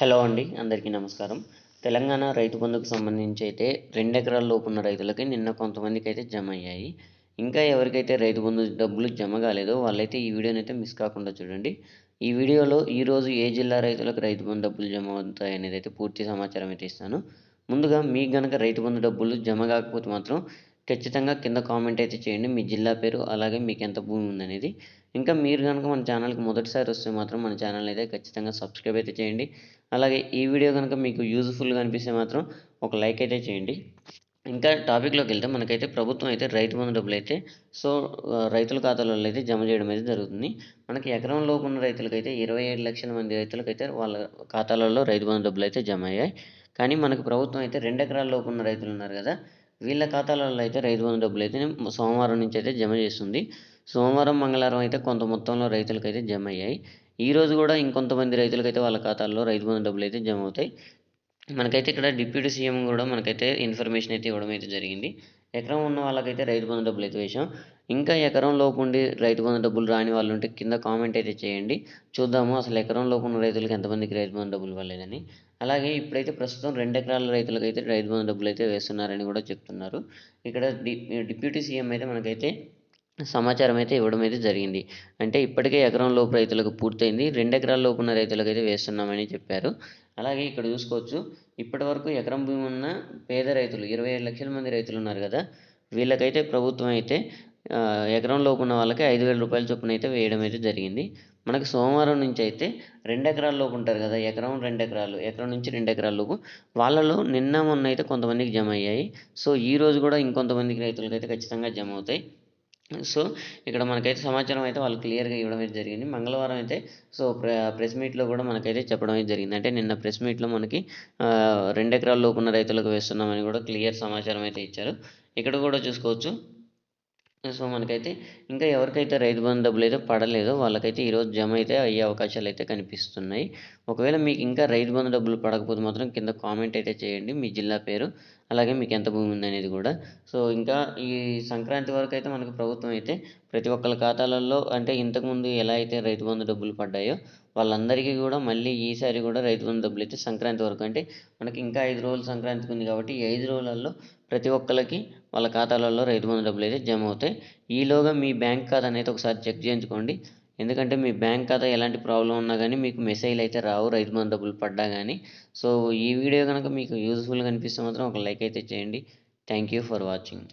Hello అండి అందరికీ నమస్కారం. తెలంగాణ రైతు బంధుకు సంబంధించి అయితే రెండు ఎకరాల లోపు ఉన్న రైతులకి నిన్న కొంతమందికి అయితే జమ అయ్యాయి ఇంకా ఎవరికైతే రైతు బంధు డబ్బులు జమ కాలేదో వాళ్ళైతే ఈ వీడియోని అయితే మిస్ కాకుండా చూడండి. ఈ వీడియోలో ఈరోజు ఏ జిల్లా రైతులకు రైతు బంధు డబ్బులు జమ అవుతాయి అనేది అయితే పూర్తి సమాచారం అయితే ఇస్తాను. ముందుగా మీకు గనక రైతు బంధు డబ్బులు జమ కాకపోతే మాత్రం ఖచ్చితంగా కింద కామెంట్ అయితే చేయండి. మీ జిల్లా పేరు అలాగే మీకు ఎంత భూమి ఉందనేది. ఇంకా మీరు కనుక మన ఛానల్కి మొదటిసారి వస్తే మాత్రం మన ఛానల్ అయితే ఖచ్చితంగా సబ్స్క్రైబ్ అయితే చేయండి. అలాగే ఈ వీడియో కనుక మీకు యూజ్ఫుల్గా అనిపిస్తే మాత్రం ఒక లైక్ అయితే చేయండి. ఇంకా టాపిక్లోకి వెళ్తే మనకైతే ప్రభుత్వం అయితే రైతు బంధు డబ్బులు అయితే సో రైతుల ఖాతాలలో అయితే జమ చేయడం అయితే జరుగుతుంది. మనకి ఎకరం లోపు ఉన్న రైతులకైతే ఇరవై ఏడు లక్షల మంది రైతులకైతే వాళ్ళ ఖాతాలలో రైతు బంధు డబ్బులు అయితే జమ అయ్యాయి. కానీ మనకు ప్రభుత్వం అయితే రెండు ఎకరాల లోపు ఉన్న రైతులు ఉన్నారు కదా వీళ్ళ ఖాతాలలో అయితే రైతు బంధు డబ్బులు అయితే సోమవారం నుంచి అయితే జమ చేస్తుంది. సోమవారం మంగళవారం అయితే కొంత మొత్తంలో రైతులకైతే జమ అయ్యాయి. ఈ రోజు కూడా ఇంకొంతమంది రైతులకైతే వాళ్ళ ఖాతాల్లో రైతు బంధు డబ్బులు అయితే జమ అవుతాయి. మనకైతే ఇక్కడ డిప్యూటీ సీఎం కూడా మనకైతే ఇన్ఫర్మేషన్ అయితే ఇవ్వడం అయితే జరిగింది. ఎకరం ఉన్న వాళ్ళకైతే రైతు బంధు డబ్బులు అయితే వేసాం ఇంకా ఎకరం లోపు ఉండి రైతు బంధు డబ్బులు రాని వాళ్ళు ఉంటే కింద కామెంట్ అయితే చేయండి. చూద్దాము అసలు ఎకరం లోపు ఉన్న రైతులకు ఎంతమందికి రైతు బంధు డబ్బులు ఇవ్వలేదని. అలాగే ఇప్పుడైతే ప్రస్తుతం రెండు ఎకరాల రైతులకైతే రైతు బంధు డబ్బులు అయితే వేస్తున్నారని కూడా చెప్తున్నారు. ఇక్కడ డి డిప్యూటీ సీఎం అయితే మనకైతే సమాచారం అయితే ఇవ్వడం అయితే జరిగింది. అంటే ఇప్పటికే ఎకరం లోపు రైతులకు పూర్తయింది. రెండు ఎకరాల లోపు ఉన్న రైతులకు అయితే వేస్తున్నామని చెప్పారు. అలాగే ఇక్కడ చూసుకోవచ్చు. ఇప్పటి వరకు ఎకరం భూమి ఉన్న పేద రైతులు ఇరవై ఏడు లక్షల మంది రైతులు ఉన్నారు కదా. వీళ్ళకైతే ప్రభుత్వం అయితే ఎకరం లోపు ఉన్న వాళ్ళకి ఐదు వేల రూపాయల చొప్పున అయితే వేయడం అయితే జరిగింది. మనకు సోమవారం నుంచి అయితే రెండు ఎకరాల లోపు ఉంటారు కదా ఎకరం రెండు ఎకరాలు ఎకరం నుంచి రెండు ఎకరాల లోపు. వాళ్ళలో నిన్న మొన్న అయితే కొంతమందికి జమ అయ్యాయి. సో ఈ రోజు కూడా ఇంకొంతమందికి రైతులకు అయితే ఖచ్చితంగా జమ అవుతాయి. సో ఇక్కడ మనకైతే సమాచారం అయితే వాళ్ళు క్లియర్గా ఇవ్వడం అయితే జరిగింది. మంగళవారం అయితే సో ప్ర ప్రెస్ మీట్లో కూడా మనకైతే చెప్పడం అయితే జరిగింది. అంటే నిన్న ప్రెస్ మీట్లో మనకి రెండు ఎకరాల లోపు ఉన్న రైతులకు వేస్తున్నామని కూడా క్లియర్ సమాచారం అయితే ఇచ్చారు. ఇక్కడ కూడా చూసుకోవచ్చు. సో మనకైతే ఇంకా ఎవరికైతే రైతు బంధు డబ్బులు అయితే పడలేదో వాళ్ళకైతే ఈరోజు జమ అయితే అయ్యే అవకాశాలు అయితే కనిపిస్తున్నాయి. ఒకవేళ మీకు ఇంకా రైతు బంధు డబ్బులు పడకపోతే మాత్రం కింద కామెంట్ అయితే చేయండి. మీ జిల్లా పేరు అలాగే మీకు ఎంత భూమి ఉందనేది కూడా. సో ఇంకా ఈ సంక్రాంతి వరకు అయితే మనకు ప్రభుత్వం అయితే ప్రతి ఒక్కరి ఖాతాలలో అంటే ఇంతకుముందు ఎలా అయితే రైతు బంధు డబ్బులు పడ్డాయో వాళ్ళందరికీ కూడా మళ్ళీ ఈసారి కూడా రైతు బంధు డబ్బులు అయితే సంక్రాంతి వరకు. అంటే మనకి ఇంకా ఐదు రోజులు సంక్రాంతికి ఉంది కాబట్టి ఈ ఐదు రోజులలో ప్రతి ఒక్కరికి వాళ్ళ ఖాతాలలో రైతు బంధు డబ్బులు అయితే జమ అవుతాయి. ఈలోగా మీ బ్యాంక్ ఖాతా అయితే ఒకసారి చెక్ చేయించుకోండి. ఎందుకంటే మీ బ్యాంక్ ఖాతా ఎలాంటి ప్రాబ్లం ఉన్నా కానీ మీకు మెసేజ్లు అయితే రావు రైతు బంధు డబ్బులు పడ్డా కానీ. సో ఈ వీడియో కనుక మీకు యూజ్ఫుల్గా అనిపిస్తే మాత్రం ఒక లైక్ అయితే చేయండి. Thank you for watching.